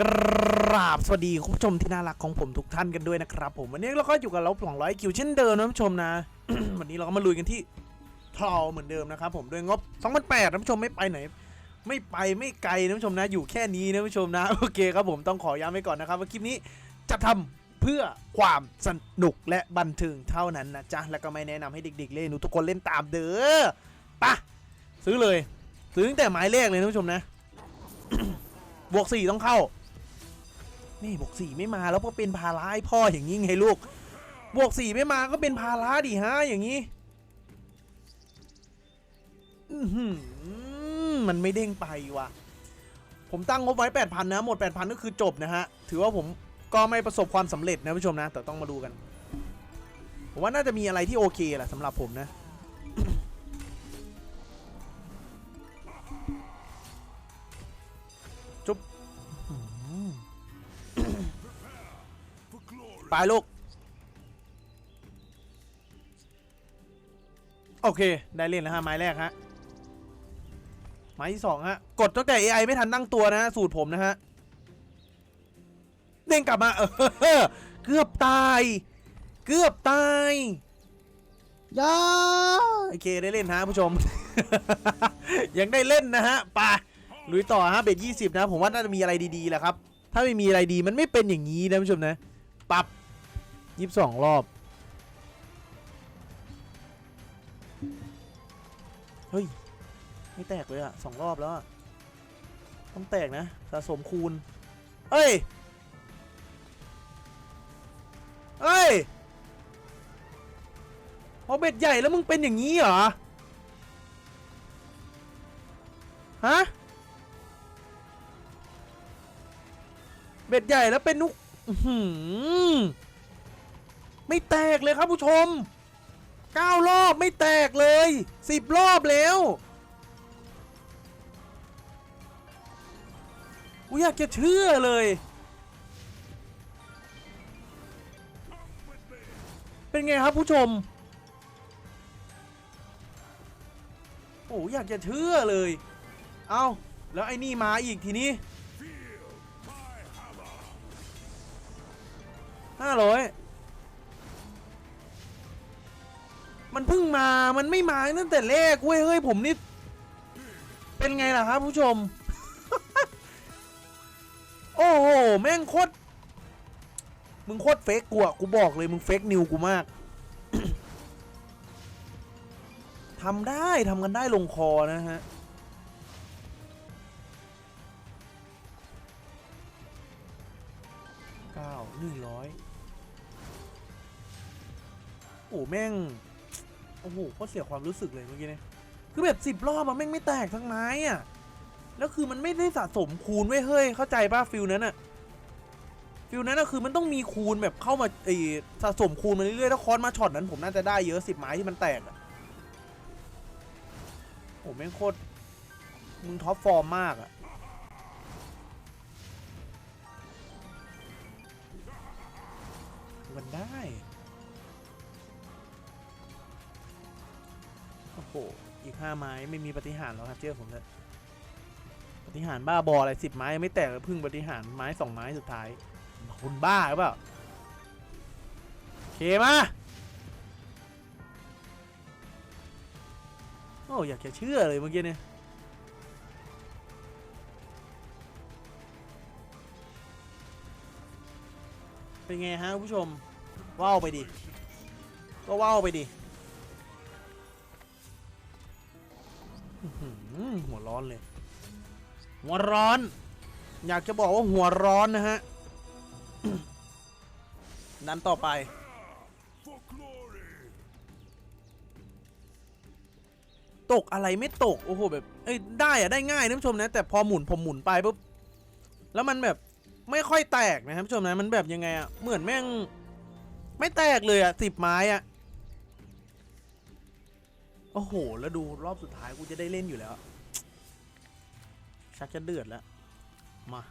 กราบสวัสดีคุณผู้ชมที่น่ารักของผมทุกท่านกันด้วยนะครับผมวันนี้เราก็อยู่กับเราสองร้อยคิวเช่นเดิมนะคุณผู้ชมนะ วันนี้เราก็มาลุยกันที่ทอเหมือนเดิมนะครับผมด้วยงบ2008ท่านผู้ชมไม่ไปไหน ไม่ไปไม่ไกลนะคุณผู้ชมนะ อยู่แค่นี้นะคุณผู้ชมนะโอเคครับผมต้องขอย้ำไว้ก่อนนะครับว่าคลิปนี้จะทำเพื่อความสนุกและบันเทิงเท่านั้นนะจ๊ะแล้วก็ไม่แนะนำให้เด็ก ๆ เล่นหนูทุกคนเล่นตามเด้อปะซื้อเลย ซื้อตั้งแต่ไม้แรกเลยนะคุณผู้ชมนะบวกสี่ต้องเข้า นี่บวกสี่ไม่มาแล้วก็เป็นภาระให้พ่ออย่างนี้ไงลูก บวกสี่ไม่มาก็เป็นภาระดิฮะอย่างนี้มันไม่เด้งไปว่ะ ผมตั้งงบไว้แปดพันนะ หมดแปดพันก็คือจบนะฮะ ถือว่าผมก็ไม่ประสบความสำเร็จนะผู้ชมนะ แต่ต้องมาดูกัน ผมว่าน่าจะมีอะไรที่โอเคแหละสำหรับผมนะ ไปลูก โอเค ได้เล่นแล้วฮะไม้แรกฮะ ไม้ที่สองฮะ กดตั้งแต่ AI ไม่ทันตั้งตัวนะฮะ สูตรผมนะฮะ เด้งกลับมา เออ เกือบตาย เกือบตายยาโอเคได้เล่นฮะผู้ชม ยังได้เล่นนะฮะไปลุยต่อฮะเบ็ดยี่สิบนะ ผมว่าน่าจะมีอะไรดีๆแหละครับ ถ้าไม่มีอะไรดีมันไม่เป็นอย่างนี้นะผู้ชมนะ ปรับ ยี่สิบสองรอบ เฮ้ย ไม่แตกเลยอะสองรอบแล้วต้องแตกนะ สะสมคูณ เอ้ย เอ้ยพอเบ็ดใหญ่แล้วมึงเป็นอย่างนี้เหรอ ฮะ เบ็ดใหญ่แล้วเป็นนุก อื้อหือ ไม่แตกเลยครับผู้ชมเก้ารอบไม่แตกเลยสิบรอบแล้วกูอยากจะเชื่อเลย เป็นไงครับผู้ชม โอ้อยากจะเชื่อเลย เอาแล้วไอ้นี่มาอีกทีนี้ห้าร้อย มันเพิ่งมา มันไม่มาตั้งแต่แรกเว้ย เฮ้ย ผมนี่ เป็นไงล่ะครับผู้ชม โอ้โห แม่งโคตร มึงโคตรเฟกกูอะกูบอกเลยมึงเฟกนิวกูมาก ทำได้ทำกันได้ลงคอนะฮะเก้าหนึ่งร้อยโอ้แม่ง อ้โหก็เสียความรู้สึกเลยเมื่อกี้เนี่ยคือแบบสิบรอบอะแม่งไม่แตกทั้งไม้อะแล้วคือมันไม่ได้สะสมคูณไว้เฮ้ยเข้าใจป่ะฟิลนั้นอะฟิลนั้นอะคือมันต้องมีคูณแบบเข้ามาไอสะสมคูณมาเรื่อยๆถ้าคอนมาช็อตนั้นผมน่าจะได้เยอะสิบไม้ที่มันแตกอะโอ้แม่งโคตรมึงท็อปฟอร์มมากอะมันได้ หอีกห้าไม้ไม่มีปฏิหารแล้วครับเชื่อผมเถอะปฏิหารบ้าบออะไรสิบไม้ยังไม่แตกเพึ่งปฏิหารไม้สองไม้สุดท้ายคุณบ้าหรือเปล่าเคมาโอ้อยากจะเชื่อเลยเมื่อกี้เนี่ยเป็นไงฮะผู้ชมว้าวไปดิ ก็ว้าวไปดิ หัวร้อนเลย หัวร้อน อยากจะบอกว่าหัวร้อนนะฮะนั้นต่อไป ตกอะไรไม่ตก โอ้โหแบบเอ้ยได้อะได้ง่ายนะท่านผู้ชมนะ แต่พอหมุนผมหมุนไปปุ๊บแล้วมันแบบไม่ค่อยแตกนะครับผู้ชมนะมันแบบยังไงอะเหมือนแม่ง ไม่แตกเลยอะสิบไม้อะ โอ้โห แล้วดูรอบสุดท้ายกูจะได้เล่นอยู่แล้ว ชักจะเดือดแล้ว มา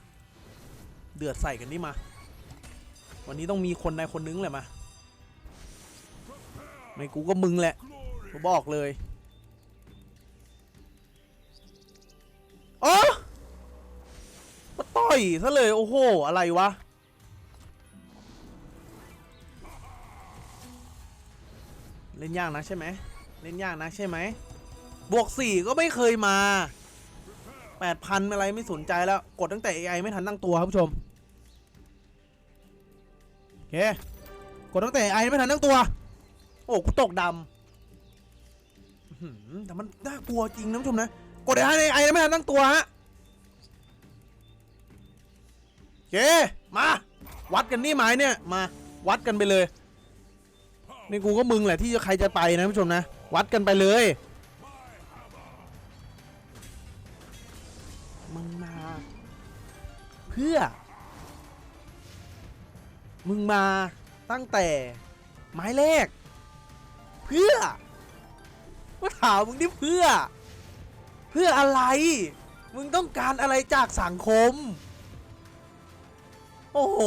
เดือดใส่กันดิมา วันนี้ต้องมีคนใดคนนึงแหละมา ไม่กูก็มึงแหละกูบอกเลยอ้ What ต่อยซะเลย โอ้โห อะไรวะเล่นยากนะใช่ไหม เล่นยากนะใช่ไหม บวกสี่ก็ไม่เคยมาแปดพันอะไรไม่สนใจแล้ว กดตั้งแต่ AI ไม่ทันตั้งตัวครับผู้ชม โอเค กดตั้งแต่ AI ไม่ทันตั้งตัว โอ้กูตกดำแต่มันน่ากลัวจริงนะผู้ชมนะ กด AI ใน AI ไม่ทันตั้งตัวฮะโอเค มา วัดกันนี่หมเนี่ย มา วัดกันไปเลย นี่กูก็มึงแหละที่จะใครจะไปนะผู้ชมนะ วัดกันไปเลย มึงมา เพื่อ มึงมาตั้งแต่ไม้แรก เพื่อว่าถามมึงนี่เพื่อ เพื่ออะไร มึงต้องการอะไรจากสังคม โอ้โห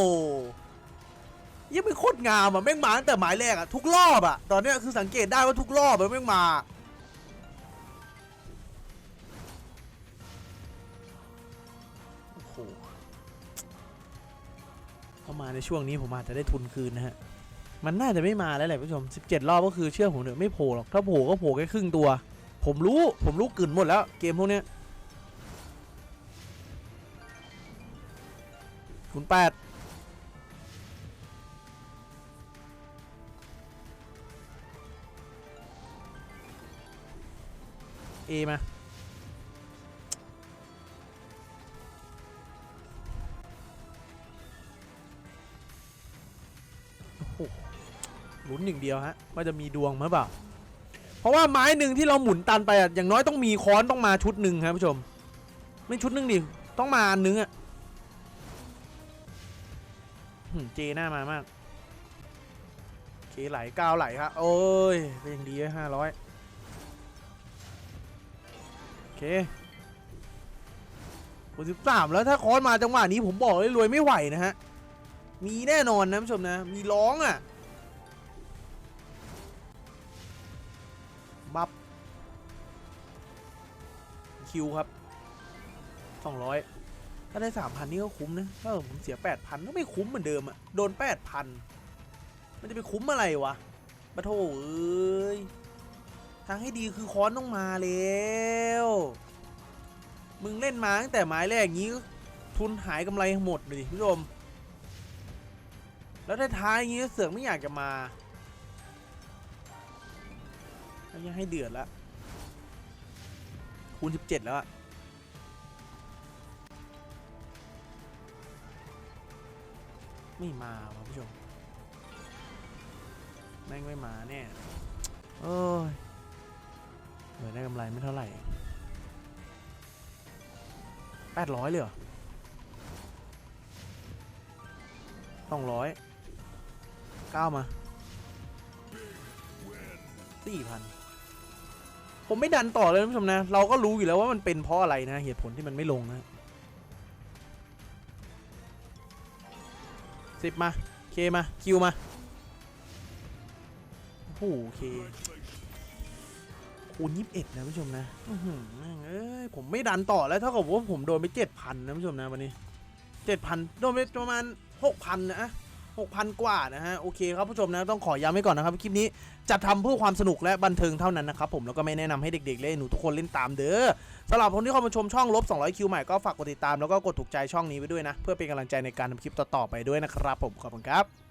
ยังไม่โคตรงามอะแม่งมาตั้งแต่หมายแรกอะทุกรอบอะตอนเนี้ยคือสังเกตได้ว่าทุกรอบอะแม่งมา โอ้โหเข้ามาในช่วงนี้ผมอาจจะได้ทุนคืนนะฮะ มันน่าจะไม่มาแล้วแหละผู้ชม 17 รอบก็คือเชื่อผมเถอะไม่โผล่หรอก ถ้าโผล่ก็โผล่แค่ครึ่งตัว ผมรู้ผมรู้กลืนหมดแล้วเกมพวกเนี้ยคุณแปด เอมา โอ้โหลุ้นอย่างเดียวฮะ ว่าจะมีดวงมั้ยเปล่า เพราะว่าไม้หนึ่งที่เราหมุนตันไปอะ อย่างน้อยต้องมีค้อนต้องมาชุดหนึ่งครับผู้ชม ไม่ชุดหนึ่งดิ ต้องมาอันนึงอะเจหน้ามามากเคไหลก้าวไหลครับโอ้ยเป็นอย่างดีห้าร้อย เคคนสิบสามแล้วถ้าคอนมาจังหวะนี้ผมบอกเลยรวยไม่ไหวนะฮะ มีแน่นอนนะผู้ชมนะ มีร้องอะ บัฟคิวครับสองร้อยถ้าได้สามพันนี่ก็คุ้มนะถ้าผมเสียแปดพันก็ไม่คุ้มเหมือนเดิมอะโดนแปดพันมันจะไปคุ้มอะไรวะปะโถเอ้ย ทางให้ดีคือค้อนต้องมาแล้วมึงเล่นมาตั้งแต่ไม้แรกอย่างนี้ ทุนหายกำไรหมดเลยผู้ชมแล้วท้ายๆอย่างนี้เสือกไม่อยากจะมาแล้วยังให้เดือดล้วคูณ17 แล้วอะไม่มาว่ผู้ชมแม่งไม่มาแน่โอ้ย เหลือได้กำไรไม่เท่าไหร่แปดร้อยเลยเหรอสองร้อยเก้ามาสี่พันผมไม่ดันต่อเลยท่านผู้ชมนะ เราก็รู้อยู่แล้วว่ามันเป็นเพราะอะไรนะ เหตุผลที่มันไม่ลงนะสิบมา เคมา คิวมาโอ้โหเค คูณยี่สิบเอ็ดนะผู้ชมนะเอ้ยผมไม่ดันต่อแล้วเท่ากับว่าผมโดนไปเจ็ดพันนะผู้ชมนะวันนี้เจ็ดพันโดนไปประมาณหกพันนะหกพันกว่านะฮะโอเคครับผู้ชมนะต้องขอย้ำไว้ก่อนนะครับคลิปนี้จะทำเพื่อความสนุกและบันเทิงเท่านั้นนะครับผมแล้วก็ไม่แนะนำให้เด็กๆเล่นหนูทุกคนเล่นตามเด้อสำหรับคนที่เข้ามาชมช่องลบ200คิวใหม่ก็ฝากกดติดตามแล้วก็กดถูกใจช่องนี้ไว้ด้วยนะเพื่อเป็นกำลังใจในการทำคลิปต่อๆไปด้วยนะครับผมขอบคุณครับ